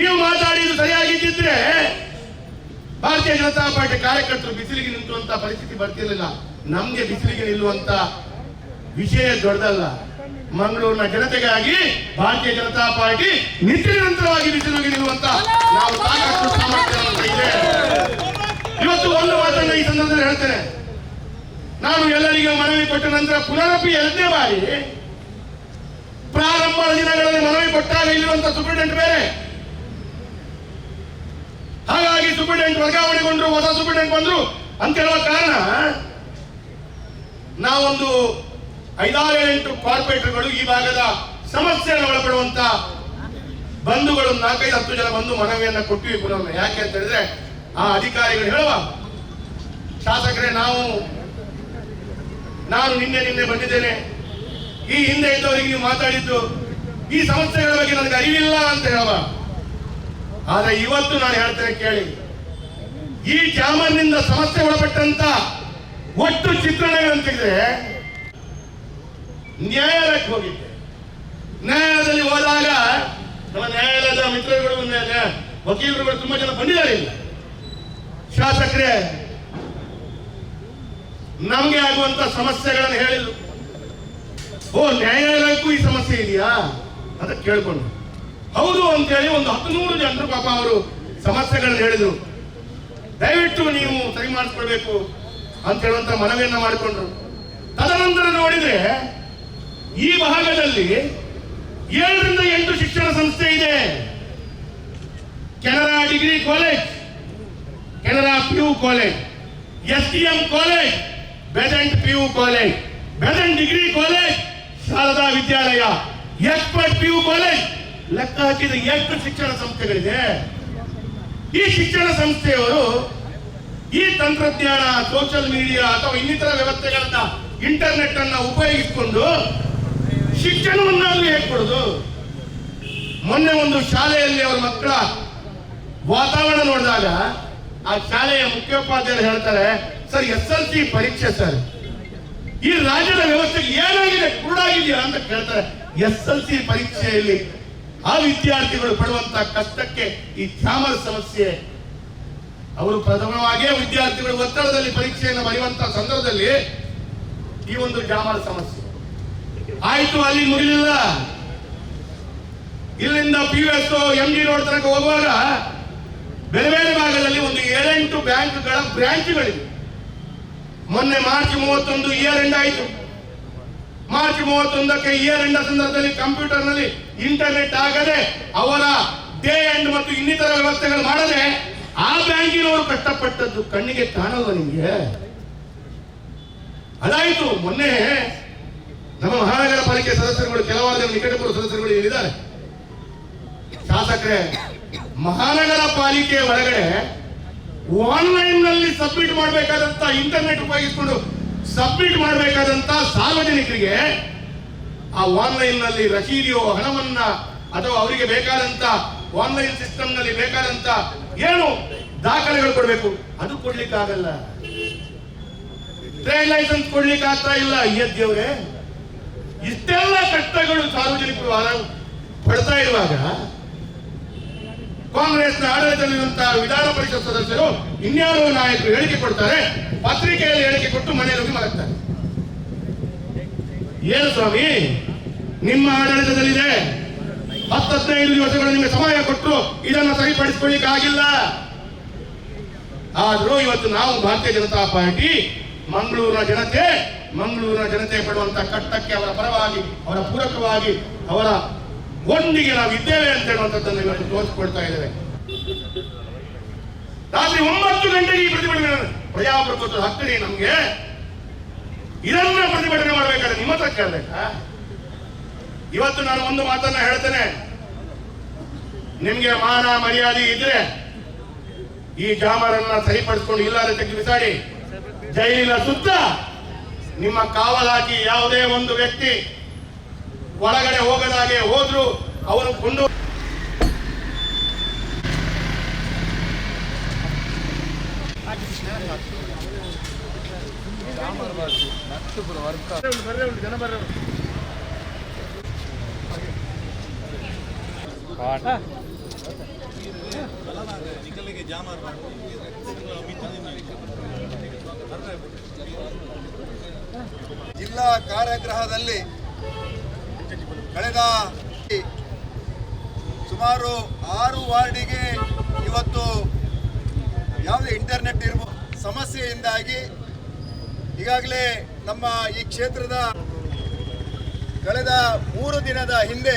ನೀವು ಮಾತಾಡಿದ್ದು ಸರಿಯಾಗಿದ್ದಿದ್ರೆ ಭಾರತೀಯ ಜನತಾ ಪಾರ್ಟಿ ಕಾರ್ಯಕರ್ತರು ಬಿಸಿಲಿಗೆ ನಿಂತುವಂತ ಪರಿಸ್ಥಿತಿ ಬರ್ತಿರ್ಲಿಲ್ಲ. ನಮ್ಗೆ ಬಿಸಿಲಿಗೆ ನಿಲ್ಲುವಂತ ವಿಷಯ ದೊಡ್ಡದಲ್ಲ. ಮಂಗಳೂರಿನ ಜನತೆಗಾಗಿ ಭಾರತೀಯ ಜನತಾ ಪಾರ್ಟಿ ನಿರಂತರವಾಗಿ ಬಿಸಿಲಿಗೆ ನಿಲ್ಲುವಂತ ನಾವು ಸಾಕಷ್ಟು ಸಾಮರ್ಥ್ಯ ಇವತ್ತು ಒಂದು ಮಾತನ್ನ ಈ ಸಂದರ್ಭದಲ್ಲಿ ಹೇಳ್ತೇನೆ. ನಾನು ಎಲ್ಲರಿಗೂ ಮನವಿ ಕೊಟ್ಟ ನಂತರ ಪುನರಪಿ ಎರಡನೇ ಬಾರಿ ಪ್ರಾರಂಭದ ದಿನಗಳಲ್ಲಿ ಮನವಿ ಕೊಟ್ಟಾಗ ಇಲ್ಲಿರುವಂತ ಸೂಪರಿಂಟೆಂಟ್ ಬೇರೆ. ಹಾಗಾಗಿ ಸೂಪರಿಂಟೆಂಟ್ ವರ್ಗಾವಣೆಗೊಂಡ್ರು, ಹೊಸ ಸೂಪರಿಂಟೆಂಟ್ ಬಂದ್ರು. ಅಂತ ಹೇಳುವ ಕಾರಣ, ನಾವೊಂದು ಐದಾರು ಎಂಟು ಕಾರ್ಪೊರೇಟರ್ಗಳು ಈ ಭಾಗದ ಸಮಸ್ಯೆಯನ್ನು ಒಳಪಡುವಂತ ಬಂಧುಗಳು ನಾಲ್ಕೈದು ಹತ್ತು ಜನ ಬಂದು ಮನವಿಯನ್ನ ಕೊಟ್ಟಿವಿ ಪುನಃ. ಯಾಕೆ ಅಂತ ಹೇಳಿದ್ರೆ, ಆ ಅಧಿಕಾರಿಗಳು ಹೇಳುವ, ಶಾಸಕರೇ, ನಾವು, ನಾನು ನಿನ್ನೆ ನಿನ್ನೆ ಬಂದಿದ್ದೇನೆ. ಈ ಹಿಂದೆ ಇದ್ದವರಿಗೆ ನೀವು ಮಾತಾಡಿದ್ದು, ಈ ಸಮಸ್ಯೆಗಳ ಬಗ್ಗೆ ನನಗೆ ಅರಿವಿಲ್ಲ ಅಂತ ಹೇಳುವ. ಆದ್ರೆ ಇವತ್ತು ನಾನು ಹೇಳ್ತೇನೆ ಕೇಳಿ ಈ ಜಾಮರ್ನಿಂದ ಸಮಸ್ಯೆ ಒಳಪಟ್ಟಂತ ಒಟ್ಟು ಚಿತ್ರಣಗಳಂತಿದ್ರೆ ನ್ಯಾಯಾಲಯಕ್ಕೆ ಹೋಗಿದ್ದೆ. ನ್ಯಾಯಾಲಯದಲ್ಲಿ ಹೋದಾಗ ನಮ್ಮ ನ್ಯಾಯಾಲಯದ ಮಿತ್ರಗಳು ವಕೀಲರುಗಳು ತುಂಬಾ ಜನ ಬಂದಿದ್ದಾರೆ ಇಲ್ಲ. ಶಾಸಕರೇ, ನಮಗೆ ಆಗುವಂತ ಸಮಸ್ಯೆಗಳನ್ನು ಹೇಳಿದ್ರು. ಓ, ನ್ಯಾಯಾಲಯಕ್ಕೂ ಈ ಸಮಸ್ಯೆ ಇದೆಯಾ? ಅಂತ ಕೇಳ್ಕೊಂಡು. ಹೌದು ಅಂತೇಳಿ ಒಂದು ಹತ್ತು ನೂರು ಜನರು ಪಾಪ ಅವರು ಸಮಸ್ಯೆಗಳನ್ನು ಹೇಳಿದ್ರು. ದಯವಿಟ್ಟು ನೀವು ಸರಿ ಮಾಡಿಸ್ಕೊಳ್ಬೇಕು ಅಂತ ಹೇಳುವಂತ ಮನವಿಯನ್ನ ಮಾಡಿಕೊಂಡ್ರು. ತದನಂತರ ನೋಡಿದ್ರೆ ಈ ಭಾಗದಲ್ಲಿ ಏಳರಿಂದ ಎಂಟು ಶಿಕ್ಷಣ ಸಂಸ್ಥೆ ಇದೆ. Canara degree college, Canara P U college S T M college Besant P U college Besant degree college Sharada Vidyalaya, expert P U college. ಲೆಕ್ಕ ಹಾಕಿದ ಎಷ್ಟು ಶಿಕ್ಷಣ ಸಂಸ್ಥೆಗಳಿದೆ. ಈ ಶಿಕ್ಷಣ ಸಂಸ್ಥೆಯವರು ಈ ತಂತ್ರಜ್ಞಾನ ಸೋಷಿಯಲ್ ಮೀಡಿಯಾ ಅಥವಾ ಇನ್ನಿತರ ವ್ಯವಸ್ಥೆಗಳನ್ನ ಇಂಟರ್ನೆಟ್ ಅನ್ನ ಉಪಯೋಗಿಸಿಕೊಂಡು ಶಿಕ್ಷಣವನ್ನ ಕೊಡುದು? ಮೊನ್ನೆ ಒಂದು ಶಾಲೆಯಲ್ಲಿ ಅವರ ಮಕ್ಕಳ ವಾತಾವರಣ ನೋಡಿದಾಗ ಆ ಶಾಲೆಯ ಮುಖ್ಯೋಪಾಧ್ಯಾಯರು ಹೇಳ್ತಾರೆ, ಸರ್, ಎಸ್ ಎಲ್ ಸಿ ಪರೀಕ್ಷೆ ಸರ್. ಈ ರಾಜ್ಯದ ವ್ಯವಸ್ಥೆಗೆ ಏನಾಗಿದೆ? ಕುರುಡಾಗಿದೆಯಾ ಅಂತ ಕೇಳ್ತಾರೆ. ಎಸ್ ಎಲ್ ಸಿ ಪರೀಕ್ಷೆಯಲ್ಲಿ ಆ ವಿದ್ಯಾರ್ಥಿಗಳು ಪಡುವಂತ ಕಷ್ಟಕ್ಕೆ ಈ ಚಾಮರ ಸಮಸ್ಯೆ. ಅವರು ಪ್ರಥಮವಾಗಿಯೇ ವಿದ್ಯಾರ್ಥಿಗಳು ಒತ್ತಡದಲ್ಲಿ ಪರೀಕ್ಷೆಯನ್ನು ಬರೆಯುವಂತಹ ಸಂದರ್ಭದಲ್ಲಿ ಈ ಒಂದು ಜಾಮರ ಸಮಸ್ಯೆ. ಆಯ್ತು, ಅಲ್ಲಿ ಮುಗಿಲಿಲ್ಲ. ಇಲ್ಲಿಂದ P S M G road ತನಕ ಹೋಗುವಾಗ ಬೇರೆ ಬೇರೆ ಭಾಗದಲ್ಲಿ ಒಂದು ಏಳೆಂಟು ಬ್ಯಾಂಕ್ಗಳ ಬ್ರಾಂಚ್ಗಳಿವೆ. ಮೊನ್ನೆ ಮಾರ್ಚ್ ಮೂವತ್ತೊಂದು ಇಯರ್ ಎಂಡ್ ಆಯಿತು. ಮಾರ್ಚ್ ಮೂವತ್ತೊಂದಕ್ಕೆ ಇಯರ್ ಎಂಡ್ ಸಂದರ್ಭದಲ್ಲಿ ಕಂಪ್ಯೂಟರ್ನಲ್ಲಿ ಇಂಟರ್ನೆಟ್ ಆಗದೆ ಅವರ ಡೇ ಎಂಡ್ ಮತ್ತು ಇನ್ನಿತರ ವ್ಯವಸ್ಥೆಗಳು ಮಾಡದೆ ಆ ಬ್ಯಾಂಕಿನವರು ಕಷ್ಟಪಟ್ಟದ್ದು ಕಣ್ಣಿಗೆ ಕಾಣಲ್ಲ ನಿಮಗೆ? ಅದಾಯಿತು, ಮೊನ್ನೆ ನಮ್ಮ ಮಹಾನಗರ ಪಾಲಿಕೆ ಸದಸ್ಯರುಗಳು ಕೆಲವಾರು ನಿಕಟಪುರ ಸದಸ್ಯರುಗಳು ಹೇಳಿದ್ದಾರೆ. ಶಾಸಕರೇ, ಮಹಾನಗರ ಪಾಲಿಕೆ ಒಳಗಡೆ ಆನ್ಲೈನ್ನಲ್ಲಿ ಸಬ್ಮಿಟ್ ಮಾಡಬೇಕಾದಂತ ಇಂಟರ್ನೆಟ್ ಉಪಯೋಗಿಸಿಕೊಂಡು ಸಬ್ಮಿಟ್ ಮಾಡಬೇಕಾದಂತ ಸಾರ್ವಜನಿಕರಿಗೆ ಆ ಆನ್ಲೈನ್ನಲ್ಲಿ ರಸೀದಿಯೋ ಹಣವನ್ನ ಅಥವಾ ಅವರಿಗೆ ಬೇಕಾದಂತ ಆನ್ಲೈನ್ ಸಿಸ್ಟಮ್ನಲ್ಲಿ ಬೇಕಾದಂತ ಏನು ದಾಖಲೆಗಳು ಕೊಡಬೇಕು? ಅದು ಕೊಡ್ಲಿಕ್ಕೆ ಆಗಲ್ಲ ಟ್ರೇಡ್ ಲೈಸೆನ್ಸ್ ಕೊಡ್ಲಿಕ್ಕೆ ಆಗ್ತಾ ಇಲ್ಲ ದೇವ್ರೆ ಇಷ್ಟೆಲ್ಲ ಕಷ್ಟಗಳು ಸಾರ್ವಜನಿಕರು ಪಡ್ತಾ ಇರುವಾಗ ಕಾಂಗ್ರೆಸ್ನ ಆಡಳಿತದಲ್ಲಿರುವಂತಹ ವಿಧಾನ ಪರಿಷತ್ ಸದಸ್ಯರು ಇನ್ಯಾರೋ ನಾಯಕರು ಹೇಳಿಕೆ ಕೊಡ್ತಾರೆ, ಪತ್ರಿಕೆಯಲ್ಲಿ ಹೇಳಿಕೆ ಕೊಟ್ಟು ಮನೆಯಲ್ಲಿ ಮಾಡುತ್ತಾರೆ ಏನು ಸ್ವಾಮಿ? ನಿಮ್ಮ ಆಡಳಿತದಲ್ಲಿದೆ ಹತ್ತು ಹದಿನೈದು ದಿವಸಗಳು ನಿಮಗೆ ಸಮಯ ಕೊಟ್ಟರು ಇದನ್ನು ಸರಿಪಡಿಸಿಕೊಳ್ಳಿಕ್ಕೆ ಆಗಿಲ್ಲ. ಆದ್ರೂ ಇವತ್ತು ನಾವು ಭಾರತೀಯ ಜನತಾ ಪಾರ್ಟಿ ಮಂಗಳೂರಿನ ಜನತೆ ಮಂಗಳೂರಿನ ಜನತೆ ಪಡುವಂತ ಕಟ್ಟಕ್ಕೆ ಅವರ ಪರವಾಗಿ, ಅವರ ಪೂರಕವಾಗಿ, ಅವರ ಒಂದಿಗೆ ನಾವು ಇದ್ದೇವೆ ಅಂತ ಹೇಳುವಂತದ್ದನ್ನು ಇವತ್ತು ತೋರಿಸಿಕೊಳ್ತಾ ಇದ್ದೇವೆ. ರಾತ್ರಿ ಒಂಬತ್ತು ಗಂಟೆಗೆ ಈ ಪ್ರತಿಭಟನೆ, ಪ್ರಜಾಪ್ರಭುತ್ವದ ಹಕ್ಕನೇ ನಮ್ಗೆ ಇದನ್ನ ಪ್ರತಿಭಟನೆ ಮಾಡಬೇಕಾದ್ರೆ ನಿಮ್ಮ ಹತ್ರ ಕೇಳಬೇಕಾ ಇವತ್ತು ನಾನು ಒಂದು ಮಾತನ್ನ ಹೇಳ್ತೇನೆ. ನಿಮ್ಗೆ ಮಾನ ಮರ್ಯಾದೆ ಇದ್ರೆ ಈ ಜಾಮರನ್ನ ಸರಿಪಡಿಸ್ಕೊಂಡು ಇಲ್ಲಾರೆ ತೆಗೆದು ಬಿಸಾಡಿ. ಜೈಲಿನ ಸುತ್ತ ನಿಮ್ಮ ಕಾವಲಾಗಿ ಯಾವುದೇ ಒಂದು ವ್ಯಕ್ತಿ ಒಳಗಡೆ ಹೋಗದಾಗೆ ಹೋದ್ರು ಅವರು ಕೊಂಡು ಜಿಲ್ಲಾ ಕಾರ್ಯಗ್ರಹದಲ್ಲಿ ಕಳೆದ ಸುಮಾರು ಆರು ವಾರ್ಡಿಗೆ ಇವತ್ತು ಯಾವುದೇ ಇಂಟರ್ನೆಟ್ ಇರುವ ಸಮಸ್ಯೆಯಿಂದಾಗಿ ಈಗಾಗಲೇ ನಮ್ಮ ಈ ಕ್ಷೇತ್ರದ ಕಳೆದ ಮೂರು ದಿನದ ಹಿಂದೆ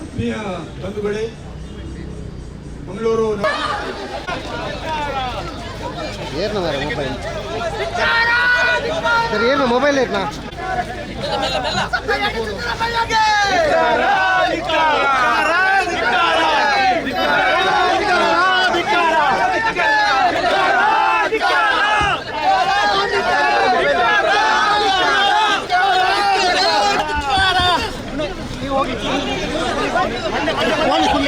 ಆತ್ಮೀಯ ಬಂಧುಗಳೇ ಮಂಗಳೂರು ಏನು ಮೊಬೈಲ್ ಸರ್ ಏನು ಮೊಬೈಲ್ ಏರ್ನಾ? ಗಾಡಿ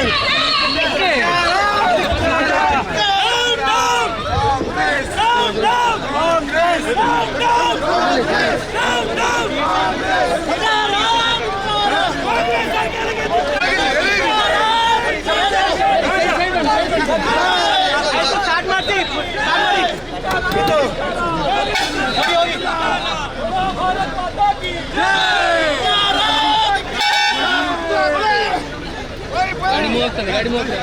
ಮೂವತ್ತದ ಗಾಡಿ ಮೂವತ್ತದ